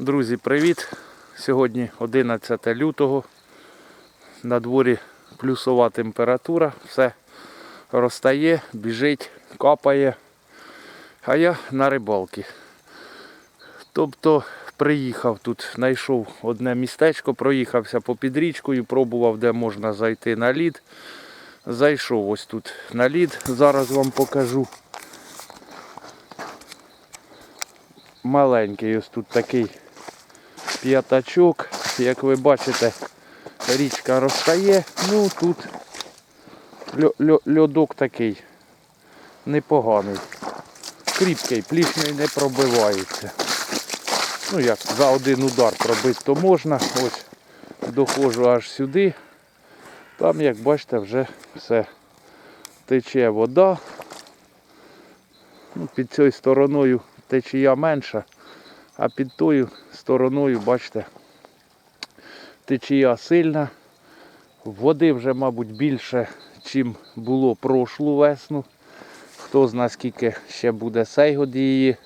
Друзі, привіт! Сьогодні 11 лютого. На дворі плюсова температура, все розтає, біжить, капає. А я на рибалці. Тобто приїхав тут, знайшов одне містечко, проїхався по річкою, пробував, де можна зайти на лід. Зайшов ось тут на лід, зараз вам покажу. Маленький ось тут такий п'ятачок. Як ви бачите, річка розстає. Ну тут льо- льо- льодок такий непоганий. Кріпкий, плішний не пробивається. Ну як, за один удар пробити то можна. Ось доходжу аж сюди. Там, як бачите, вже все тече вода. Ну, під цією стороною течія менша, а під тою стороною, бачите, течія сильна. Води вже, мабуть, більше, чим було прошлу весну. Хто знає, скільки ще буде сей год її,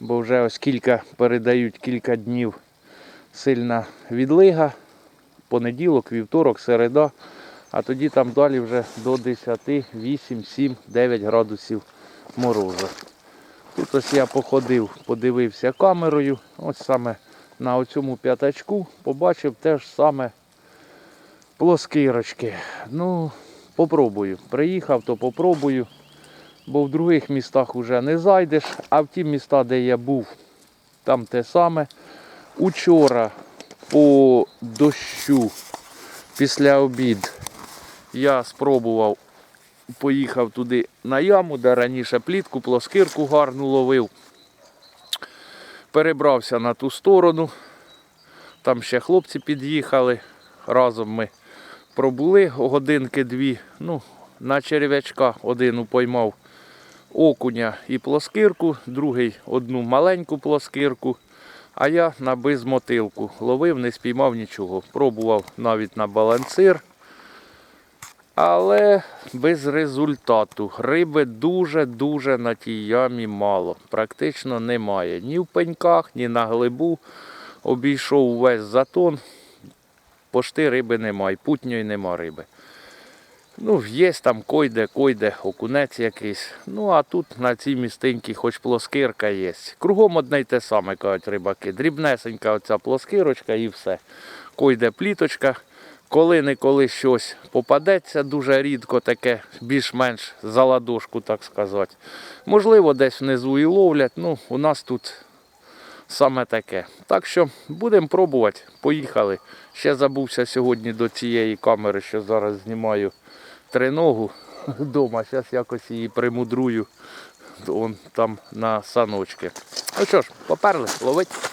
бо вже ось кілька передають кілька днів сильна відлига. Понеділок, вівторок, середа. А тоді там далі вже до 10, 8, 7, 9 градусів морозу. Тут ось я походив, подивився камерою. Ось саме на цьому п'ятачку побачив теж саме плоскирочки. Ну, попробую. Приїхав, то попробую. Бо в других містах вже не зайдеш, а в ті міста, де я був, там те саме. Учора по дощу після обід я спробував, поїхав туди на яму, де раніше плітку, плоскирку гарну ловив. Перебрався на ту сторону. Там ще хлопці під'їхали. Разом ми пробули годинки-дві. Ну, на черв'ячка один упоймав окуня і плоскирку, другий одну маленьку плоскирку. А я на безмотилку ловив, не спіймав нічого. Пробував навіть на балансир. Але без результату. Риби дуже-дуже на тій ямі мало. Практично немає. Ні в пеньках, ні на глибу. Обійшов весь затон. Пошти риби немає, путньої нема риби. Ну, є там койде, койде, окунець якийсь. Ну, а тут на цій містинці хоч плоскирка є. Кругом одне й те саме, кажуть рибаки. Дрібнесенька оця плоскирочка і все. Койде пліточка. Коли-неколи щось попадеться, дуже рідко таке, більш-менш за ладошку, так сказати. Можливо, десь внизу і ловлять. Ну, у нас тут саме таке. Так що будемо пробувати. Поїхали. Ще забувся сьогодні до цієї камери, що зараз знімаю триногу вдома. Зараз якось її примудрую. Вон там на саночки. Ну що ж, поперли, ловить.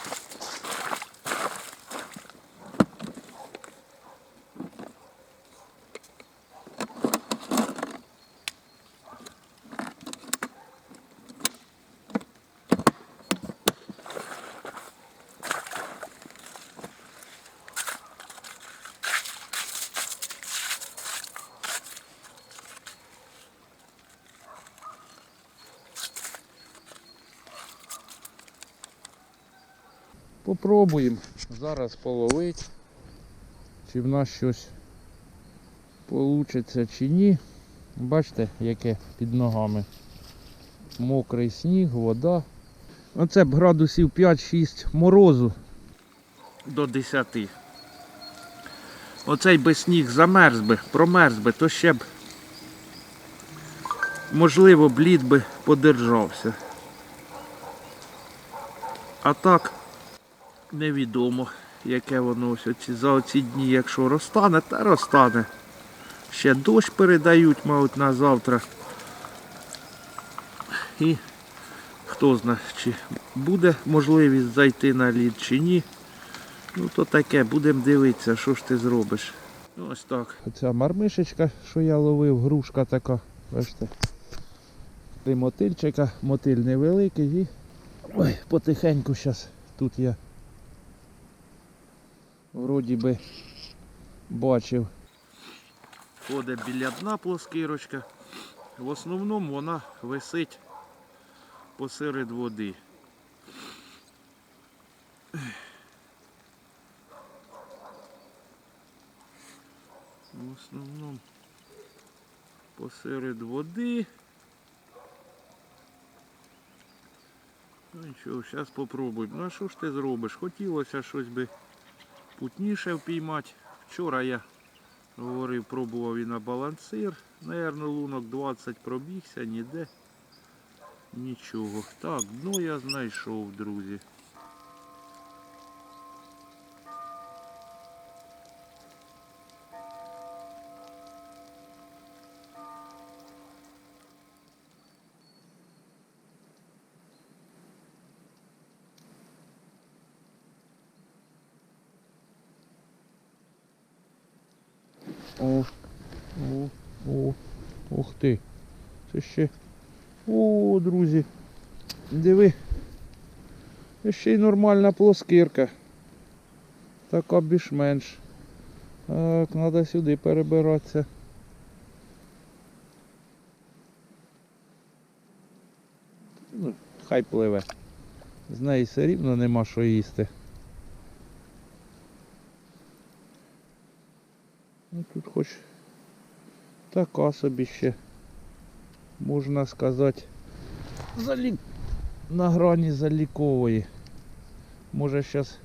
Попробуємо зараз половити, чи в нас щось вийде чи ні. Бачите, яке під ногами. Мокрий сніг, вода. Оце б градусів 5-6 морозу до 10. Оцей би сніг замерз би, промерз би, то ще б можливо блід би подержався. А так невідомо, яке воно ось оці, за оці дні, якщо розтане, та розтане. Ще дощ передають, мабуть, на завтра. І хто знає, чи буде можливість зайти на лід чи ні. Ну то таке, будемо дивитися, що ж ти зробиш. Ну, Ось так. Оця мармишечка, що я ловив, грушка така. Бачите. Три мотильчика, мотиль невеликий і Ой, потихеньку зараз тут я вроді би бачив. Ходить біля дна плоскирочка. В основному вона висить посеред води. В основному посеред води. Ну нічого, зараз спробуємо. Ну а що ж ти зробиш? Хотілося щось би путніше впіймати. Вчора я говорив, пробував і на балансир. Наверно, лунок 20 пробігся, ніде. Нічого. Так, дно я знайшов, друзі. О, о, о, ух ти. Це ще. О, друзі. Диви. Це ще й нормальна плоскирка. Така більш-менш. Так, треба сюди перебиратися. Ну, хай пливе. З неї все рівно нема що їсти. Ну тут хоч така собі ще, можна сказати, залі... на грані залікової. Може зараз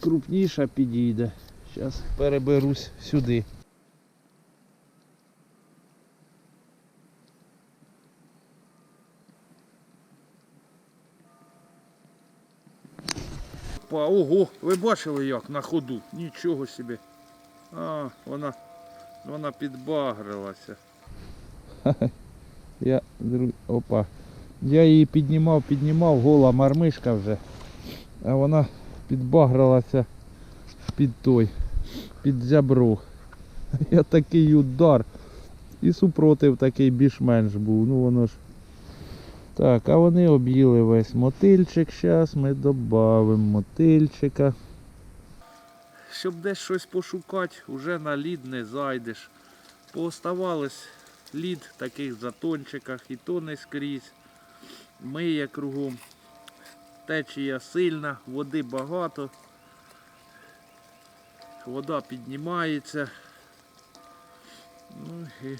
крупніша підійде. Зараз переберусь сюди. Опа, ого, ви бачили як на ходу? Нічого собі. А, вона, вона підбагрилася. Я, опа. Я її піднімав, піднімав, гола мармишка вже. А вона підбагрилася під той, під зябро. Я такий удар. І супротив такий більш-менш був. Ну воно ж. Так, а вони об'їли весь мотильчик. Зараз ми додамо мотильчика. Щоб десь щось пошукати, вже на лід не зайдеш. Пооставалось лід в таких затончиках і то не скрізь. Миє кругом. Течія сильна, води багато. Вода піднімається. Ну і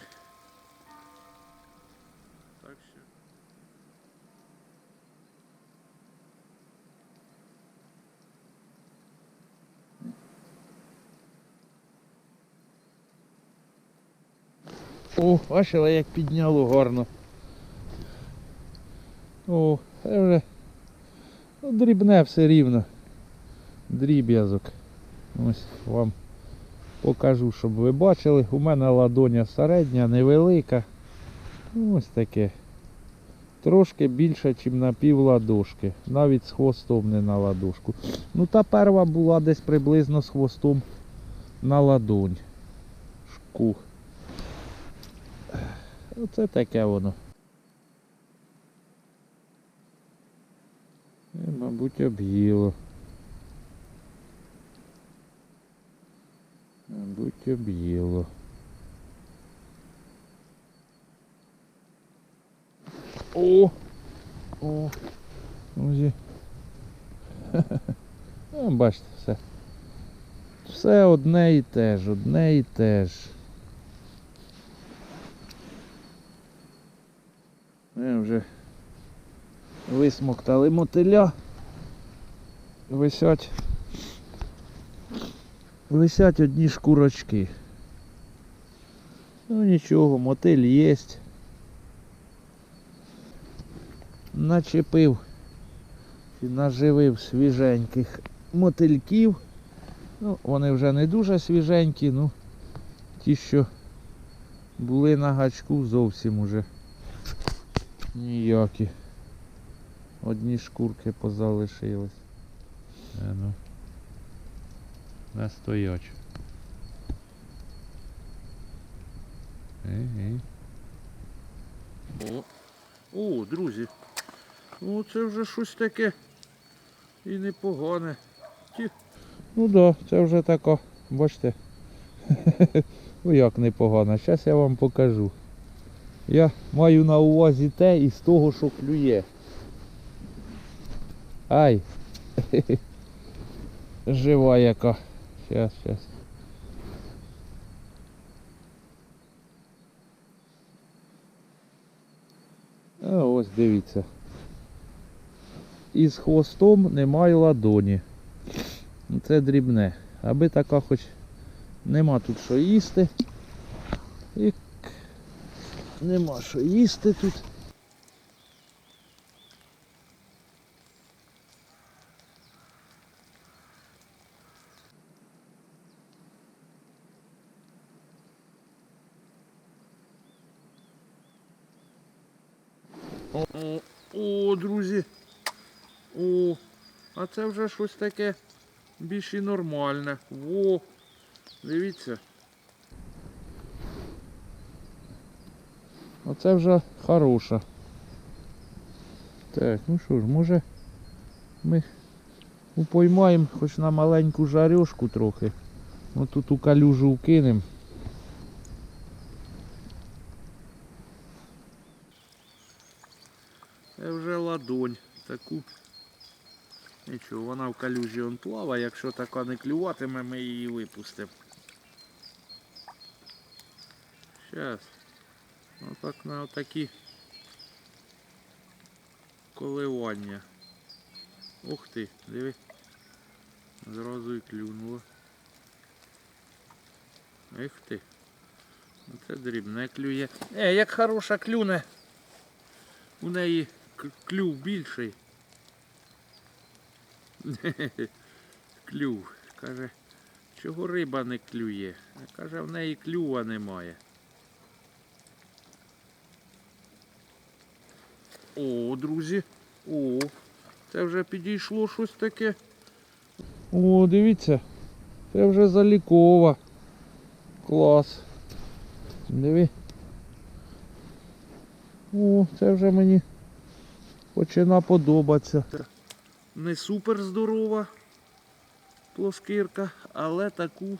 так що. О, бачила, як підняло гарно. О, це вже ну, дрібне все рівно. Дріб'язок. Ось вам покажу, щоб ви бачили. У мене ладоня середня, невелика. Ось таке. Трошки більше, ніж на пів ладошки. Навіть з хвостом не на ладошку. Ну та перша була десь приблизно з хвостом на ладонь. Шку. Оце таке воно. І, мабуть, об'їло. Мабуть, об'їло. О! О! Друзі. Ну, бачите, все. Все одне і те ж, одне і те ж. Вже висмоктали мотиля. Висять. Висять одні шкурочки. Ну нічого, мотиль є. Начепив і наживив свіженьких мотильків. Ну, вони вже не дуже свіженькі, ну ті, що були на гачку, зовсім уже ніякі. Одні шкурки позалишились. Е, ну. Не стояч. Ей-ей. О, о, друзі. Ну це вже щось таке і непогане. Ті. Ну так, да, це вже тако, бачите. ну як непогано. Зараз я вам покажу. Я маю на увазі те із того, що клює. Ай. жива яка. Щас, щас. А ось дивіться. Із хвостом немає ладоні. Це дрібне. Аби така хоч нема тут що їсти. І нема що їсти тут. О, о, друзі. О, а це вже щось таке більш і нормальне. Во, дивіться. Оце вже хороша. Так, ну що ж, може ми упоймаємо хоч на маленьку жарюшку трохи. Ось тут у калюжу вкинемо. Це вже ладонь. Таку. Нічого, вона в калюжі он плаває, якщо така не клюватиме, ми її випустимо. Щас. Отак на отакі коливання. Ух ти, диви. Зразу і клюнуло. Ех ти. Це дрібне клює. Е, як хороша клюне. У неї клюв більший. Клюв. Каже, чого риба не клює? Каже, в неї клюва немає. О, друзі. О, це вже підійшло щось таке. О, дивіться. Це вже залікова. Клас. Диви. О, це вже мені почина подобатися. Не супер здорова плоскирка, але таку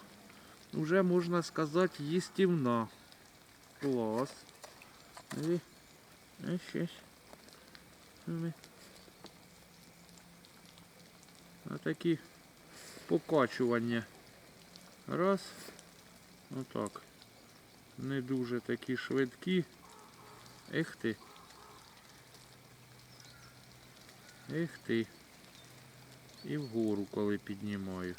вже можна сказати їстівна. Клас. Диви. Е, щось. Диви. А такі покачування. Раз. Отак. Не дуже такі швидкі. Ех ти. Ех ти. І вгору, коли піднімаю.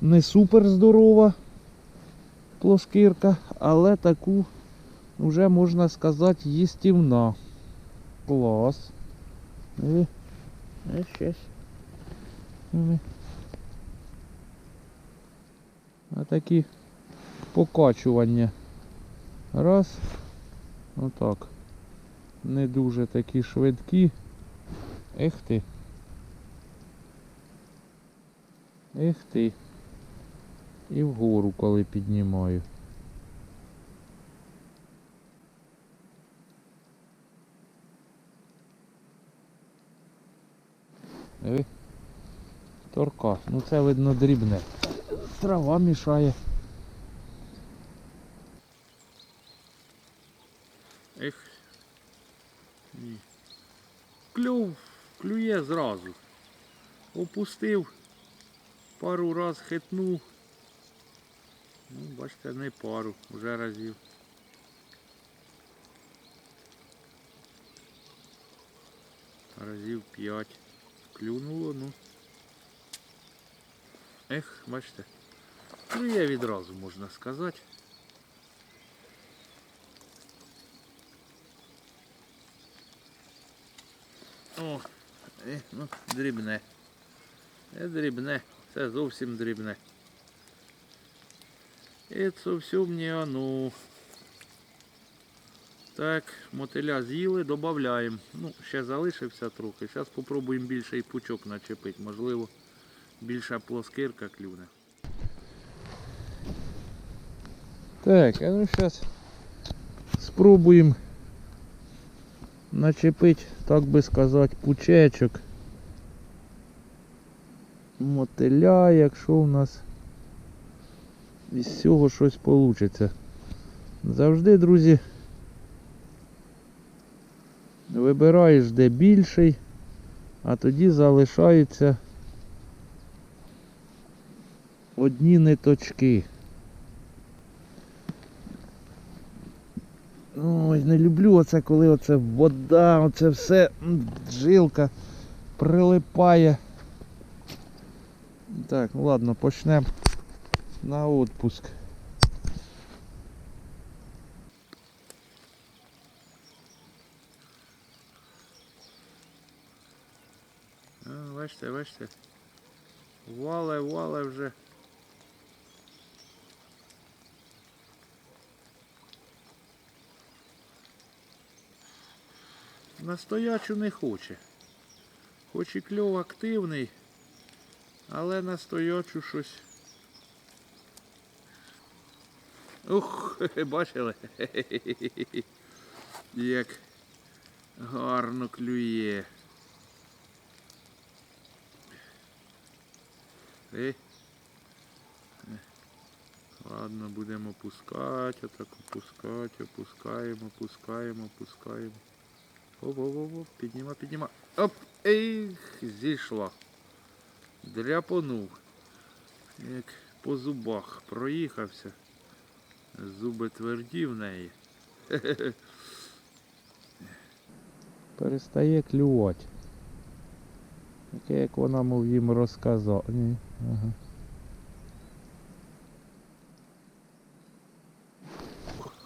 Не супер здорова плоскирка, але таку вже можна сказати їстівна. Клас. І, і щось. І. А такі покачування. Раз. Отак. Не дуже такі швидкі. Ех ти. Ех ти. І вгору, коли піднімаю. Диви. Торка. Ну це видно дрібне. Трава мішає. Ех. Ні. Клюв, клює зразу. Опустив, пару раз хитнув. Ну, бачите, не пару, вже разів. Разів п'ять. Клюнуло, ну. Ех, бачите. Клює відразу, можна сказати. О, е, ну, дрібне. Це дрібне, це зовсім дрібне. І це всьому не оно. Так, мотиля з'їли, додаємо. Ну, ще залишився трохи. Зараз спробуємо більший пучок начепити. Можливо, більша плоскирка клюне. Так, а ну зараз спробуємо начепити, так би сказати, пучечок. Мотиля, якщо у нас із цього щось вийде. Завжди, друзі, вибираєш де більший, а тоді залишається одні ниточки. Ой, не люблю оце, коли оце вода, оце все жилка прилипає. Так, ну ладно, почнемо на отпуск. А, бачите, бачите. Вале, вале вже. Настоячу не хоче. Хоч і кльов активний, але настоячу щось. Ух, бачили? Як гарно клює. Е. Е. Ладно, будемо опускати, отак опускати, опускаємо, опускаємо, опускаємо. Оп, оп, оп, оп, підніма, підніма. Оп! Ех, зійшла. Дряпонув. Як по зубах проїхався. Зуби тверді в неї. Перестає клювати. Таке, як вона мов їм розказала. Ні. Ага.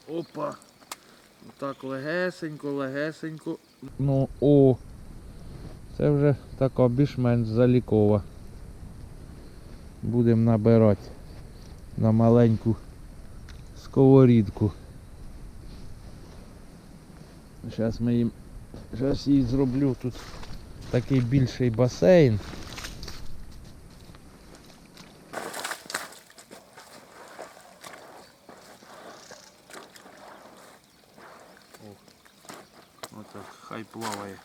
Опа. Так легесенько, легесенько. Ну, о. Це вже така більш-менш залікова. Будемо набирати на маленьку сковорідку. Зараз ми їм. Зараз їй зроблю тут такий більший басейн. Отак, хай плаває.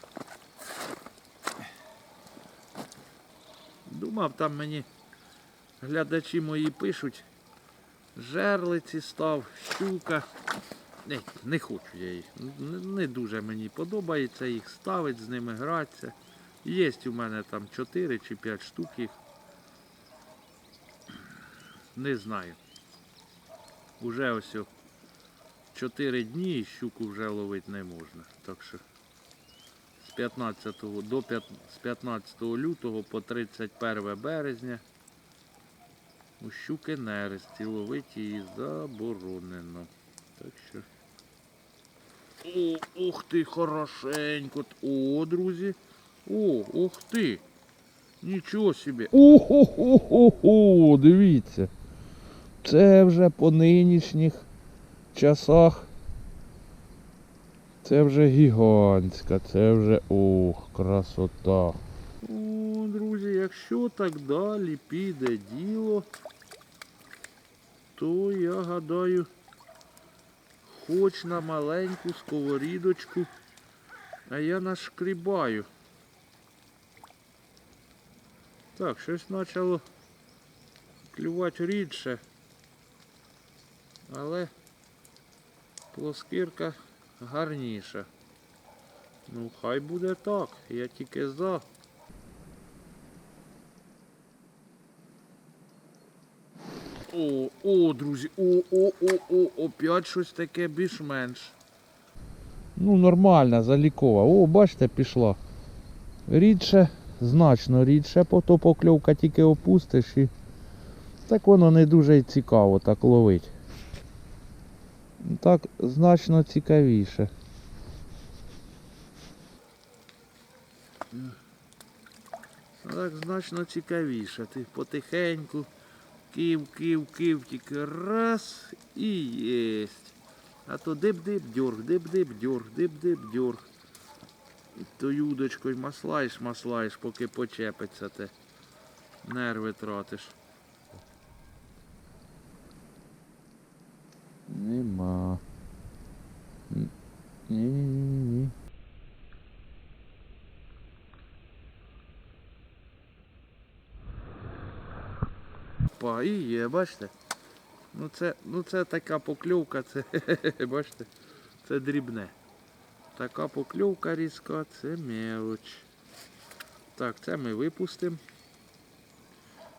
Думав, там мені глядачі мої пишуть. Жерлиці став, щука. Не, не хочу я їх. Не дуже мені подобається їх ставити, з ними гратися. Є у мене там 4 чи 5 штук їх. Не знаю. Уже ось 4 дні і щуку вже ловити не можна. Так що з 15 до 5, з 15 лютого по 31 березня у щуки нересті ловити її заборонено. Так що. О, ух ти, хорошенько. О, друзі. О, ух ти. Нічого собі. О-хо-хо-хо-хо, дивіться. Це вже по нинішніх часах. Це вже гігантська, це вже ох, красота. О, друзі, якщо так далі піде діло, то я гадаю, хоч на маленьку сковорідочку, а я нашкрібаю. Так, щось почало клювати рідше. Але плоскирка гарніша. Ну, хай буде так, я тільки за. О, о, друзі, о, о, о, о, опять щось таке більш-менш. Ну, нормальна, залікова. О, бачите, пішла. Рідше, значно рідше, то покльовка тільки опустиш і так воно не дуже цікаво так ловить. Так значно цікавіше. Так значно цікавіше. Ти потихеньку кив, кив, кив, тільки раз і єсть. А то дип-дип дьорг, дип-дип дьорг, дип-дип дьорг. І то юдочкою маслаєш, маслаєш, поки почепиться те. Нерви тратиш. Нема. Ні-ні-ні. Па, і є, бачите? Ну це, ну це така покльовка, це, бачите, це дрібне. Така покльовка різка, це мелоч. Так, це ми випустимо.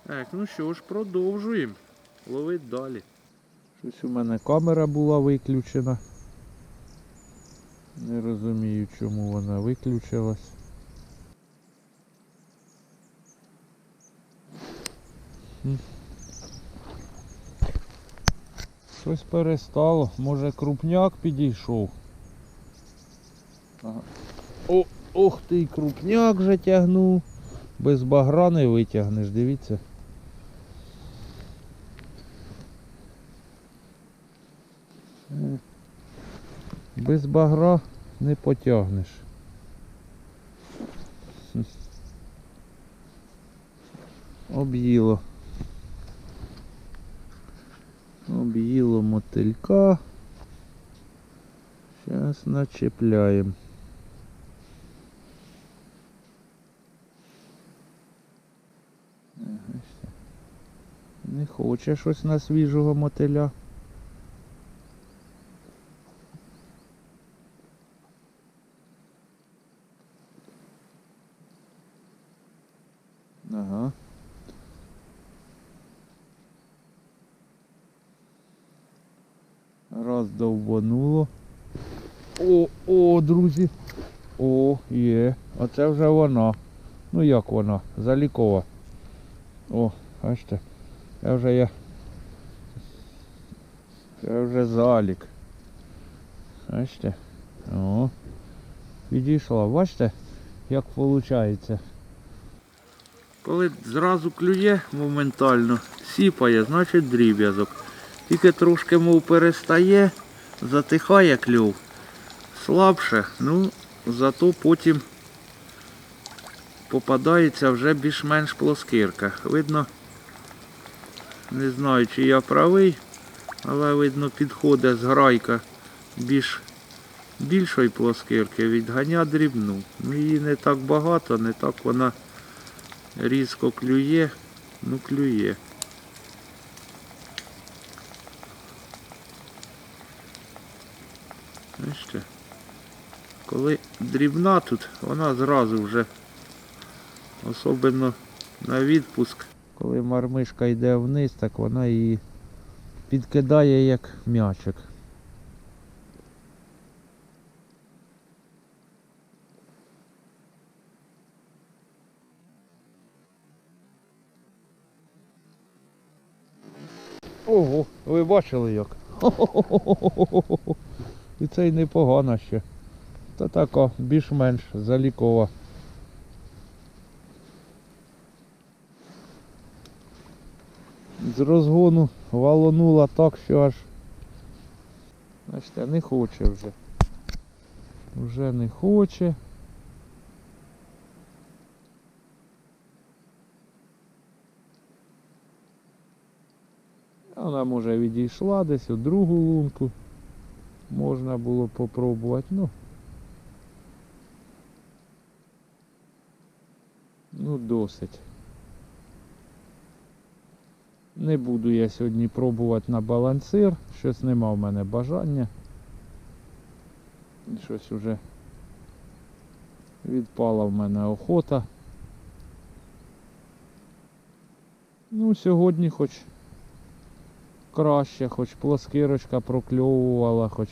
Так, ну що ж, продовжуємо. Ловить далі. Щось у мене камера була виключена. Не розумію, чому вона виключилась. Щось перестало. Може крупняк підійшов. Ага. О, ох ти, крупняк вже тягнув. Без багра не витягнеш, дивіться. Без багра не потягнеш. Об'їло. Об'їло мотилька. Зараз начепляємо. Ага, все. Не хоче щось на свіжого мотиля. Ага. Раз довбануло. О, о, друзі. О, є. Оце вже вона. Ну як вона? Залікова. О, бачите. Це вже я. Це вже залік. Бачите? О. Підійшла. Бачите, як виходить. Коли зразу клює моментально, сіпає, значить дріб'язок. Тільки трошки мов перестає, затихає клюв. Слабше, ну зато потім попадається вже більш-менш плоскирка. Видно, не знаю, чи я правий, але видно підходить зграйка більш більшої плоскирки, відганя дрібну. Ну її не так багато, не так вона різко клює, ну клює. Бачите? Коли дрібна тут, вона зразу вже, особливо на відпуск. Коли мармишка йде вниз, так вона її підкидає як м'ячик. Ого, ви бачили як? І це й непогано ще. Та така більш-менш залікова. З розгону валонула так, що аж. Бачите, не хоче вже. Вже не хоче. Вона може відійшла десь у другу лунку. Можна було попробувати, ну. Ну, досить. Не буду я сьогодні пробувати на балансир, щось нема в мене бажання. Щось уже відпала в мене охота. Ну, сьогодні хоч краще, хоч плоскирочка прокльовувала, хоч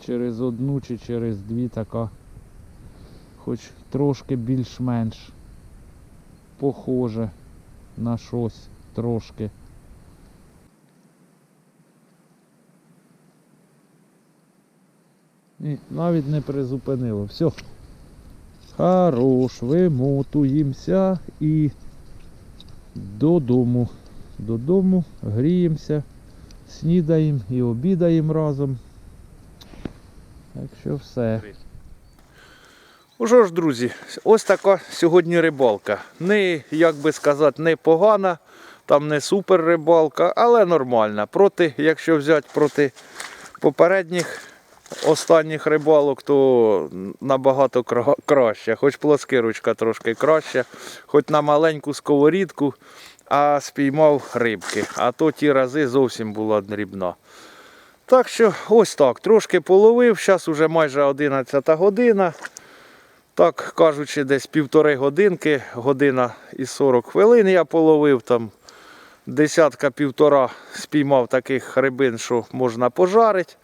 через одну чи через дві така, хоч трошки більш-менш похоже на щось трошки. Ні, навіть не призупинило. Все. Хорош, вимотуємося і додому. Додому, гріємося, снідаємо і обідаємо разом. Так що все. Що ж, друзі, ось така сьогодні рибалка. Не, як би сказати, не погана, там не супер рибалка, але нормальна. Проти, якщо взяти проти попередніх останніх рибалок, то набагато кра- краще. Хоч плоскирочка трошки краща, хоч на маленьку сковорідку, а спіймав рибки. А то ті рази зовсім була дрібна. Так що ось так, трошки половив, зараз вже майже 11 година. Так кажучи, десь півтори годинки, година і 40 хвилин я половив там. Десятка півтора спіймав таких рибин, що можна пожарити.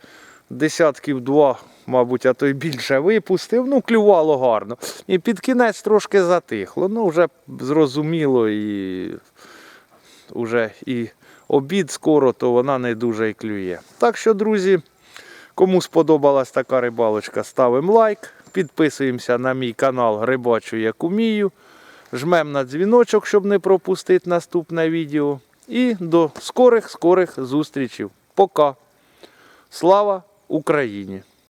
Десятків два, мабуть, а то й більше випустив. Ну, клювало гарно. І під кінець трошки затихло. Ну, вже зрозуміло і вже і обід скоро, то вона не дуже і клює. Так що, друзі, кому сподобалась така рибалочка, ставимо лайк, підписуємося на мій канал Рибачу як умію. Жмем на дзвіночок, щоб не пропустити наступне відео. І до скорих-скорих зустрічей. Пока. Слава Україні!